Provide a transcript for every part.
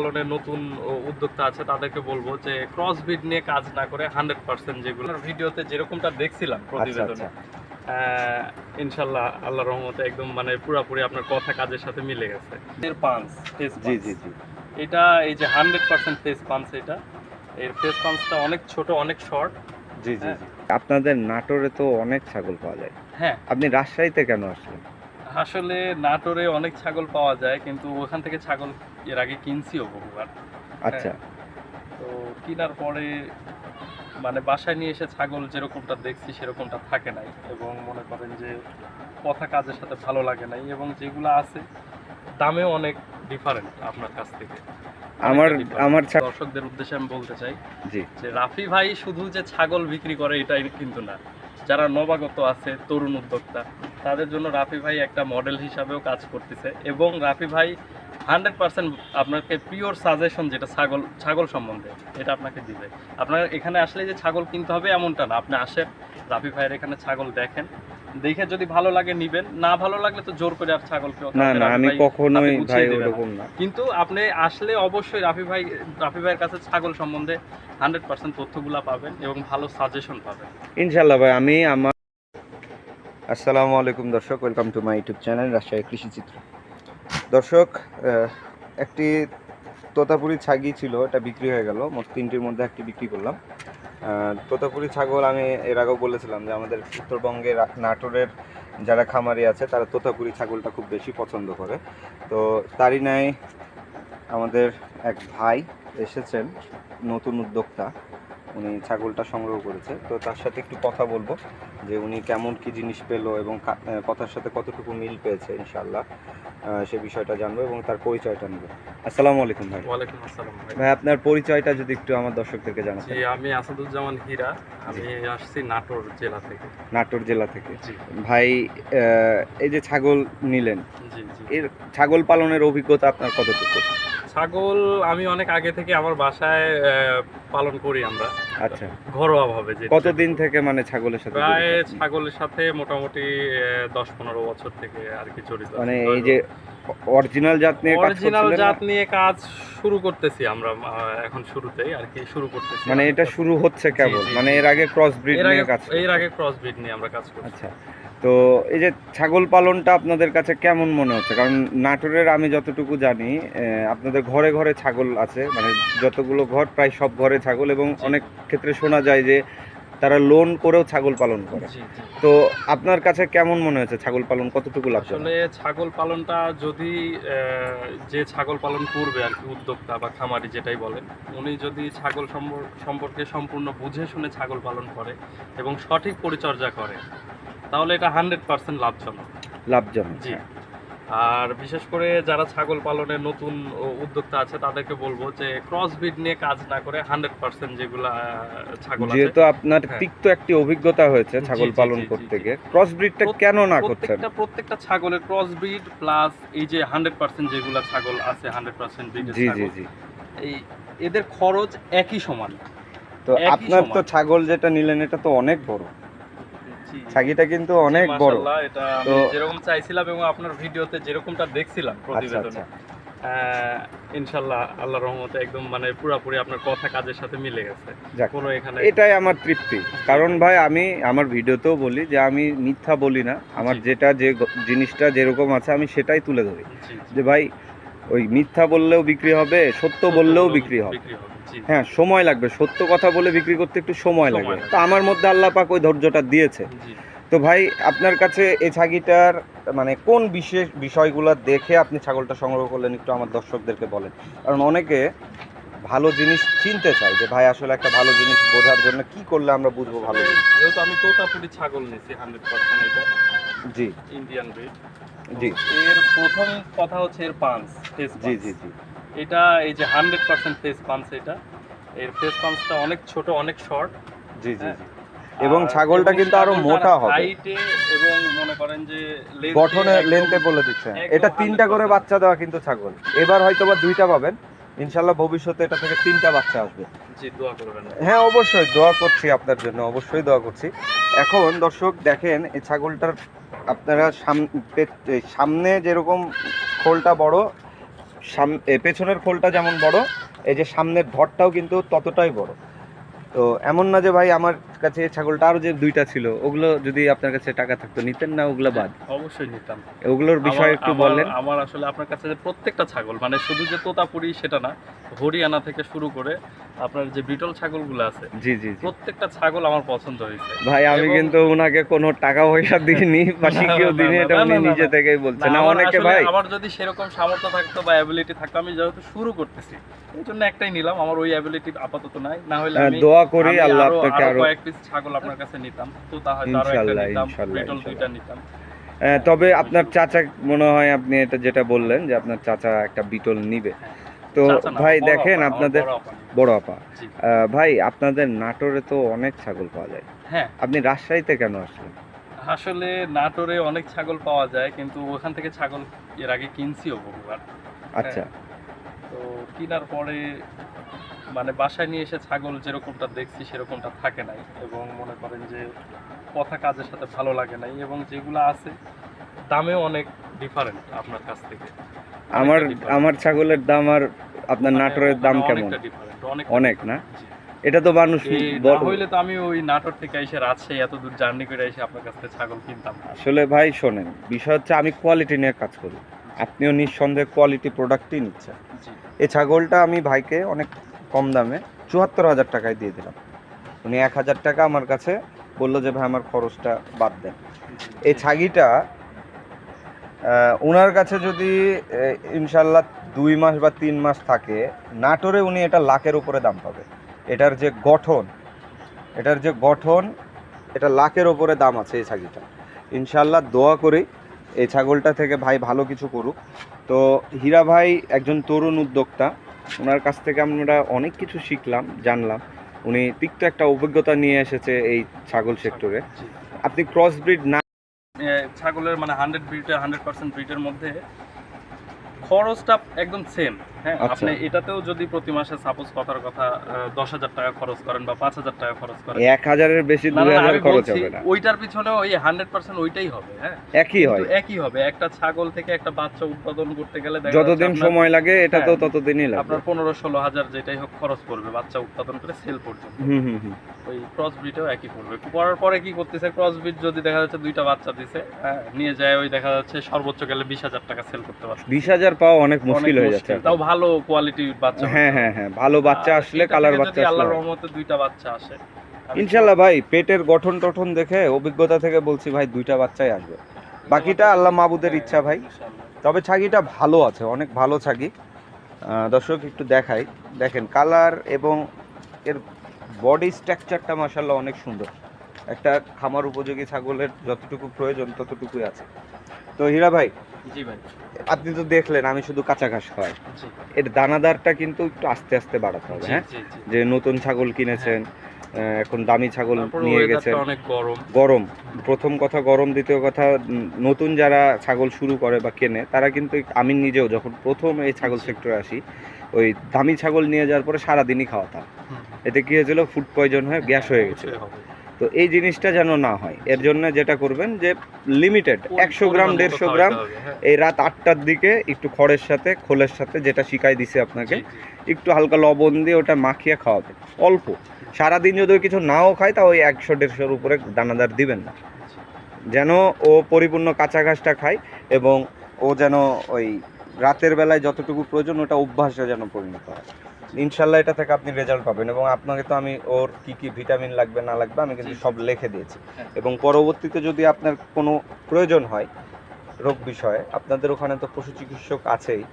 পালনের নতুন উদ্যোক্তা আছে তাদেরকে বলব যে ক্রস বিড নিয়ে কাজ না করে হান্ড্রেড পার্সেন্ট যেগুলো ভিডিওতে যেরকমটা দেখছিলাম আচ্ছা প্রতিবেদনে আচ্ছা। ইনশাল্লাহ আল্লাহ রহমতে একদম মানে পুরাপুরি আপনার কথা কাজের সাথে মিলে গেছে। এর পাঞ্চ ফেস জি জি জি। এটা এই যে হান্ড্রেড পার্সেন্ট ফেস পাঞ্চ এটা এর ফেস পাঞ্চটা অনেক ছোট অনেক শর্ট জি জি হ্যাঁ। জি। আপনাদের নাটোরে তো অনেক ছাগল পাওয়া যায়। হ্যাঁ। আপনি রাজশাহীতে কেন আসলেন? আসলে নাটোরে অনেক ছাগল পাওয়া যায় কিন্তু ওখান থেকে ছাগল এর আগে কিনছিও বহুবার। আচ্ছা। তো কেনার পরে মানে বাসায় নিয়ে এসে ছাগল যেরকমটা দেখছি সেরকমটা থাকে নাই এবং মনে করেন যে কথা কাজের সাথে ভালো লাগে নাই এবং যেগুলো আছে দামেও অনেক ডিফারেন্ট আপনার কাছ থেকে। আমার আমার দর্শকদের উদ্দেশ্যে আমি বলতে চাই জি। যে রাফি ভাই শুধু যে ছাগল বিক্রি করে এটাই কিন্তু না। যারা নবাগত আছে তরুণ উদ্যোক্তা তাদের জন্য রাফি ভাই একটা মডেল হিসাবেও কাজ করতেছে এবং রাফি ভাই হান্ড্রেড পার্সেন্ট আপনাকে পিওর সাজেশন যেটা ছাগল ছাগল সম্বন্ধে এটা আপনাকে দিবে। আপনার এখানে আসলে যে ছাগল কিনতে হবে এমনটা না। আপনি আসেন রাফি ভাইয়ের এখানে ছাগল দেখেন। দেখে যদি ভালো লাগে নিবেন না ভালো লাগলে তো জোর করে আর ছাগল কেউ না না আমি কখনোই ভাই দিবে না। কিন্তু আপনি আসলে অবশ্যই রাফি ভাই রাফি ভাইয়ের কাছে ছাগল সম্বন্ধে হান্ড্রেড পার্সেন্ট তথ্যগুলা পাবেন এবং ভালো সাজেশন পাবেন। ইনশাল্লাহ ভাই আমি আমার আসসালামু আলাইকুম দর্শক welcome to my YouTube channel Rajshahi Krishi Chitro. দর্শক একটি তোতাপুরি ছাগি ছিল, এটা বিক্রি হয়ে গেল। মোট তিনটির মধ্যে একটি বিক্রি করলাম। তোতাপুরি ছাগল আমি এর আগেও বলেছিলাম যে আমাদের উত্তরবঙ্গের নাটোরের যারা খামারি আছে, তারা তোতাপুরি ছাগলটা খুব বেশি পছন্দ করে। তো তারই ন্যায় আমাদের এক ভাই এসেছেন, নতুন উদ্যোক্তা। উনি ছাগলটা সংগ্রহ করেছে। তো তার সাথে একটু কথা বলব যে উনি কেমন কি জিনিস পেল এবং কথার সাথে কতটুকু মিল পেয়েছে ইনশাল্লাহ সে বিষয়টা জানব এবং তার পরিচয়টা নেব। আসসালামু আলাইকুম ভাই। ওয়ালাইকুম আসসালাম ভাই। ভাই আপনার পরিচয়টা যদি একটু আমার দর্শকদেরকে জানান জি আমি আসাদুজ্জামান হীরা। আমি আসছি নাটোর জেলা থেকে। নাটোর জেলা থেকে। জি। ভাই এই যে ছাগল নিলেন জি জি। এর ছাগল পালনের অভিজ্ঞতা আপনার কতটুকু? ছাগল আমি অনেক আগে থেকে আমার বাসায় আহ, পালন করি আমরা। আচ্ছা। ঘরোয়া ভাবে যে কতদিন থেকে মানে ছাগলের সাথে প্রায় ছাগলের সাথে মোটামুটি আহ, দশ পনেরো বছর থেকে আর কি জড়িত। মানে এই যে অরিজিনাল জাত নিয়ে কাজ অরিজিনাল জাত নিয়ে কাজ শুরু করতেছি আমরা এখন শুরুতেই আর কি শুরু করতেছি। মানে এটা শুরু হচ্ছে কেবল? মানে এর আগে ক্রস ব্রিড নিয়ে কাজ এর আগে ক্রস ব্রিড নিয়ে আমরা কাজ করছি। আচ্ছা তো এই যে ছাগল পালনটা আপনাদের কাছে কেমন মনে হচ্ছে? কারণ নাটোরের আমি যতটুকু জানি আপনাদের ঘরে ঘরে ছাগল আছে মানে যতগুলো ঘর প্রায় সব ঘরে ছাগল এবং অনেক ক্ষেত্রে শোনা যায় যে তারা লোন করেও ছাগল পালন করে। তো আপনার কাছে কেমন মনে হয়েছে ছাগল পালন? কতটুকু লাভজনক? আসলে ছাগল পালনটা যদি যে ছাগল পালন করবে আর কি উদ্যোক্তা বা খামারি যেটাই বলেন উনি যদি ছাগল সম্পর- সম্পর্কে সম্পূর্ণ বুঝে শুনে ছাগল পালন করে এবং সঠিক পরিচর্যা করে তাহলে এটা হান্ড্রেড পার্সেন্ট লাভজনক। লাভজনক জি। আর বিশেষ করে যারা ছাগল পালনে নতুন উদ্যোক্তা আছে তাদেরকে বলব যে ক্রস ব্রিড নিয়ে কাজ না করে হান্ড্রেড পার্সেন্ট যেগুলা ছাগল যেহেতু আপনার হ্যাঁ। তিক্ত একটি অভিজ্ঞতা হয়েছে ছাগল পালন করতে গিয়ে ক্রস ব্রিডটা কেন না করছেন? প্রত্যেকটা প্রত্যেকটা ছাগলের ক্রস ব্রিড প্লাস এই যে হান্ড্রেড পার্সেন্ট যেগুলা ছাগল আছে হান্ড্রেড পার্সেন্ট ব্রিডের জি জি জি। এই এদের খরচ একই সমান। তো আপনার তো ছাগল যেটা নিলেন এটা তো অনেক বড়। ছাগিটা কিন্তু অনেক বড়। এটা যেরকম চাইছিলাম এবং আপনার ভিডিওতে যেরকমটা দেখছিলাম আচ্ছা প্রতিবেদনে আচ্ছা। ইনশাল্লাহ রহমতে একদম মানে পুরাপুরি আপনার কথা কাজের সাথে মিলে গেছে। কোনো এখানে এটাই আমার তৃপ্তি। কারণ ভাই আমি আমার ভিডিওতেও বলি যে আমি মিথ্যা বলি না। আমার যেটা যে জিনিসটা যেরকম আছে আমি সেটাই তুলে ধরি। যে ভাই ওই মিথ্যা বললেও বিক্রি হবে সত্য বললেও বিক্রি হবে। হ্যাঁ সময় লাগবে। সত্য কথা বলে বিক্রি করতে একটু সময় লাগবে। তো আমার মধ্যে আল্লাহ পাক ওই ধৈর্যটা দিয়েছে। তো ভাই আপনার কাছে এই ছাগিটার মানে কোন বিশেষ বিষয়গুলো দেখে আপনি ছাগলটা সংগ্রহ করলেন একটু আমার দর্শকদেরকে বলেন। কারণ অনেকে ভালো জিনিস চিনতে চায় যে ভাই আসলে একটা ভালো জিনিস বোঝার জন্য কি করলে আমরা বুঝব ভালো জিনিস? যেহেতু আমি তোতাপুরি ছাগল নিছি হান্ড্রেড পার্সেন্ট এটা। জি। ইন্ডিয়ান ব্রিড জি। এর প্রথম কথা হচ্ছে এর পাঞ্চ জি জি জি। এটা এই যে হান্ড্রেড পার্সেন্ট ফেস পাঞ্চ এটা এর ফেস পাঞ্চটা অনেক ছোট অনেক শর্ট জি জি হ্যাঁ। জি। এবং ছাগলটা কিন্তু আরও মোটা হবে। হাইটে এবং মনে করেন যে গঠনে লেন্থে বলে দিচ্ছে। এটা তিনটা করে বাচ্চা দেওয়া কিন্তু ছাগল। এবার হয়তো বা দুইটা পাবেন। ইনশাল্লাহ ভবিষ্যতে এটা থেকে তিনটা বাচ্চা আসবে। জি দোয়া করবেন। হ্যাঁ অবশ্যই দোয়া করছি আপনার জন্য অবশ্যই দোয়া করছি। এখন দর্শক দেখেন এই ছাগলটার আপনারা সামনে যেরকম খোলটা বড় সাম পেছনের খোলটা যেমন বড়, এই যে সামনের ধরটাও কিন্তু ততটাই বড়। তো এমন না যে ভাই আমার কাছে ছাগলটা আরও যে দুইটা ছিল ওগুলো যদি আপনার কাছে টাকা থাকতো নিতেন না ওগুলো বাদ? অবশ্যই নিতাম। ওগুলোর বিষয়ে একটু বলেন। আমার আসলে আপনার কাছে যে প্রত্যেকটা ছাগল মানে শুধু যে তোতাপুরি সেটা না হরিয়ানা থেকে শুরু করে আপনার যে বিটল ছাগলগুলো আছে জি জি প্রত্যেকটা ছাগল আমার পছন্দ হয়েছে। ভাই আমি কিন্তু ওনাকে কোনো টাকা পয়সা দিইনি বা না, শিখিয়েও দিইনি এটা উনি নিজে থেকেই বলছেন। না, অনেকে ভাই আমার যদি সেরকম সামর্থ্য থাকতো বা অ্যাবিলিটি থাকতো আমি যেহেতু শুরু করতেছি এই জন্য একটাই নিলাম আমার ওই অ্যাবিলিটি আপাতত নাই। না হলে আমি দোয়া করি আল্লাহ আপনাকে আরও আরও কয়েক পিস ছাগল আপনার কাছে নিতাম তো তা হয়তো আরও একটা ইনশাল্লাহ, নিতাম ইনশাল্লাহ, বিটল ইনশাল্লাহ। দুইটা নিতাম। আহ, তবে আপনার চাচা মনে হয় আপনি এটা যেটা বললেন যে আপনার চাচা একটা বিটল নিবে। তো চাচা না, ভাই বড় দেখেন আপা, আপনাদের বড় আপা। বড় আপা। জি। আহ, ভাই আপনাদের নাটোরে তো অনেক ছাগল পাওয়া যায়। হ্যাঁ। আপনি রাজশাহীতে কেন আসলেন? আসলে নাটোরে অনেক ছাগল পাওয়া যায় কিন্তু ওখান থেকে ছাগল এর আগে কিনছিও বহুবার। আচ্ছা। তো কেনার পরে মানে বাসায় নিয়ে এসে ছাগল যেরকমটা দেখছি সেরকমটা থাকে নাই এবং মনে করেন যে কথা কাজের সাথে ভালো লাগে নাই এবং যেগুলো আছে দামেও অনেক ডিফারেন্ট আপনার কাছ থেকে। আমার আমার ছাগলের দাম আর আপনার মানে নাটোরের দাম কেমন? অনেক অনেক না? এটা তো মানুষ হইলে তো আমি ওই নাটোর থেকে এসে রাজশাহী এত দূর জার্নি করে এসে আপনার কাছ থেকে ছাগল কিনতাম। আসলে ভাই শোনেন বিষয় হচ্ছে আমি কোয়ালিটি নিয়ে কাজ করি। আপনিও নিঃসন্দেহে কোয়ালিটি প্রোডাক্টই নিচ্ছেন। এই ছাগলটা আমি ভাইকে অনেক কম দামে চুয়াত্তর হাজার টাকায় দিয়ে দিলাম। উনি এক হাজার টাকা আমার কাছে বলল যে, ভাই, আমার খরচটা বাদ দেন। এই ছাগিটা ওনার কাছে যদি ইনশাল্লাহ দুই মাস বা তিন মাস থাকে নাটোরে উনি এটা লাখের উপরে দাম পাবে। এটার যে গঠন, এটার যে গঠন, এটা লাখের ওপরে দাম আছে এই ছাগিটা। ইনশাল্লাহ দোয়া করি, এই ছাগলটা থেকে ভাই ভালো কিছু করুক। তো হীরা ভাই একজন তরুণ উদ্যোক্তা ওনার কাছ থেকে আমরা অনেক কিছু শিখলাম জানলাম। উনি তিক্ত একটা অভিজ্ঞতা নিয়ে এসেছে এই ছাগল সেক্টরে আপনি ক্রস ব্রিড না ছাগলের মানে হান্ড্রেড ব্রিডের হান্ড্রেড পার্সেন্ট ব্রিডের মধ্যে খরচটা একদম সেম হ্যাঁ আচ্ছা। আপনি এটাতেও যদি প্রতি মাসে সাপোজ কথার কথা দশ হাজার টাকা খরচ করেন বা পাঁচ হাজার টাকা খরচ করেন এক হাজারের বেশি দুই হাজার খরচ হবে না। ওইটার পিছনে ওই হান্ড্রেড পার্সেন্ট ওইটাই হবে হ্যাঁ? একই হয়। একই হবে একটা ছাগল থেকে একটা বাচ্চা উৎপাদন করতে গেলে যতদিন সময় লাগে এটা তো হ্যাঁ, ততদিনই লাগবে আপনার পনেরো ষোলো হাজার যেটাই হোক খরচ পড়বে বাচ্চা উৎপাদন করে সেল পর্যন্ত। ওই ক্রস ব্রিডেও একই পড়বে। করার পরে কি করতেছে? ক্রস ব্রিড যদি দেখা যাচ্ছে দুইটা বাচ্চা দিছে হ্যাঁ, নিয়ে যায় ওই দেখা যাচ্ছে সর্বোচ্চ গেলে বিশ হাজার টাকা সেল করতে পারছে বিশ হাজার পাওয়া অনেক অনেক মুশকিল। হয়ে যাচ্ছে তাও ভালো কোয়ালিটির বাচ্চা হ্যাঁ হ্যাঁ হ্যাঁ ভালো বাচ্চা আসলে কালার বাচ্চা আসলে আল্লাহর। রহমতে দুইটা বাচ্চা আসে ইনশাল্লাহ ভাই পেটের গঠন টঠন দেখে অভিজ্ঞতা থেকে বলছি ভাই দুইটা বাচ্চাই আসবে। বাকিটা আল্লাহ মাবুদের ইচ্ছা ভাই। তবে ছাগিটা ভালো আছে অনেক ভালো ছাগি। দর্শক একটু দেখাই। দেখেন কালার এবং এর বডি স্ট্রাকচারটা মাসাল্লাহ অনেক সুন্দর। একটা খামার উপযোগী ছাগলের যতটুকু প্রয়োজন ততটুকুই আছে। তো হীরা ভাই জি ভাই। আপনি তো দেখলেন আমি শুধু কাঁচা ঘাস খাওয়াই এর দানাদারটা কিন্তু একটু আস্তে আস্তে বাড়াতে হবে হ্যাঁ? যে নতুন ছাগল কিনেছেন এখন দামি ছাগল নিয়ে গেছেন। গরম। প্রথম কথা গরম দ্বিতীয় কথা নতুন যারা ছাগল শুরু করে বা কেনে তারা কিন্তু আমি নিজেও যখন প্রথম এই ছাগল সেক্টরে আসি ওই দামি ছাগল নিয়ে যাওয়ার পরে সারাদিনই খাওয়াতাম এতে কি হয়েছিল? ফুড পয়জন হয়ে গ্যাস হয়ে গেছিল। অবশ্যই হবে। তো এই জিনিসটা যেন না হয় এর জন্য যেটা করবেন যে লিমিটেড একশো গ্রাম দেড়শো গ্রাম হ্যাঁ। এই রাত আটটার দিকে একটু খড়ের সাথে খোলের সাথে যেটা শিখাই দিছে আপনাকে। একটু হালকা লবণ দিয়ে ওটা মাখিয়ে খাওয়াবেন অল্প সারাদিন যদি ওই কিছু নাও খায় তা ওই একশো দেড়শোর উপরে দানাদার দিবেন না যেন ও পরিপূর্ণ কাঁচা ঘাসটা খায় এবং ও যেন ওই রাতের বেলায় যতটুকু প্রয়োজন ওটা অভ্যাসে যেন পরিণত হয় ইনশাল্লাহ এটা থেকে আপনি রেজাল্ট পাবেন এবং আপনাকে তো আমি ওর কি কি ভিটামিন লাগবে না লাগবে আমি কিন্তু। সব লিখে দিয়েছি। হ্যাঁ। এবং পরবর্তীতে যদি আপনার কোনো প্রয়োজন হয় রোগ বিষয়ে আপনাদের ওখানে তো পশু চিকিৎসক আছেই।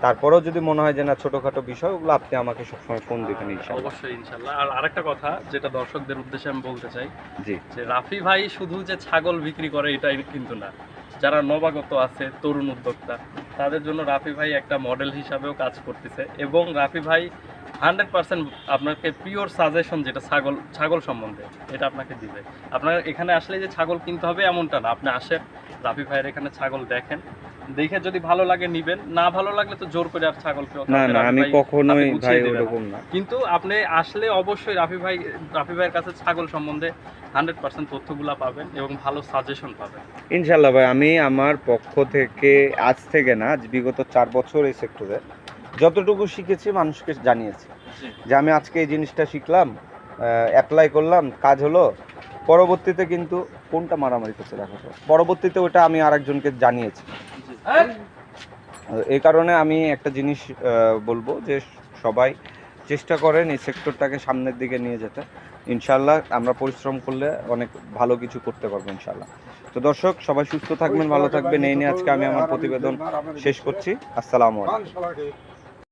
তারপরেও যদি মনে হয় যে না ছোটোখাটো বিষয় ওগুলো আপনি আমাকে সবসময় ফোন দিবেন ইনশাল্লাহ অবশ্যই ইনশাল্লাহ আর আরেকটা কথা যেটা দর্শকদের উদ্দেশ্যে আমি বলতে চাই জি। যে রাফি ভাই শুধু যে ছাগল বিক্রি করে এটাই কিন্তু না। যারা নবাগত আছে তরুণ উদ্যোক্তা তাদের জন্য রাফি ভাই একটা মডেল হিসাবেও কাজ করতেছে। এবং রাফি ভাই হান্ড্রেড পার্সেন্ট আপনাকে পিওর সাজেশন যেটা ছাগল ছাগল সম্বন্ধে এটা আপনাকে দিবে। আপনার এখানে আসলে যে ছাগল কিনতে হবে এমনটা না। আপনি আসেন রাফি ভাইয়ের এখানে ছাগল দেখেন। দেখে যদি ভালো লাগে নিবেন না ভালো লাগলে তো জোর করে আর ছাগল না না আমি কখনোই ভাই দেবে না। কিন্তু আপনি আসলে অবশ্যই রাফি ভাই রাফি ভাইয়ের কাছে ছাগল সম্বন্ধে হান্ড্রেড পার্সেন্ট তথ্যগুলো পাবেন এবং ভালো সাজেশন পাবেন। ইনশাল্লাহ ভাই আমি আমার পক্ষ থেকে আজ থেকে না আজ বিগত চার বছর এই সেক্টরে যতটুকু শিখেছি মানুষকে জানিয়েছি। যে আমি আজকে এই জিনিসটা শিখলাম অ্যাপ্লাই করলাম কাজ হলো পরবর্তীতে কিন্তু কোনটা মারামারি করছে দেখো। পরবর্তীতে ওটা আমি আরেকজনকে জানিয়েছি। জি। এই কারণে আমি একটা জিনিস বলব যে সবাই চেষ্টা করেন এই সেক্টরটাকে সামনের দিকে নিয়ে যেতে। ইনশাল্লাহ আমরা পরিশ্রম করলে অনেক ভালো কিছু করতে পারব ইনশাল্লাহ তো দর্শক সবাই সুস্থ থাকবেন ভালো থাকবেন। এই নিয়ে আজকে আমি আমার প্রতিবেদন শেষ করছি। আসসালামু আলাইকুম।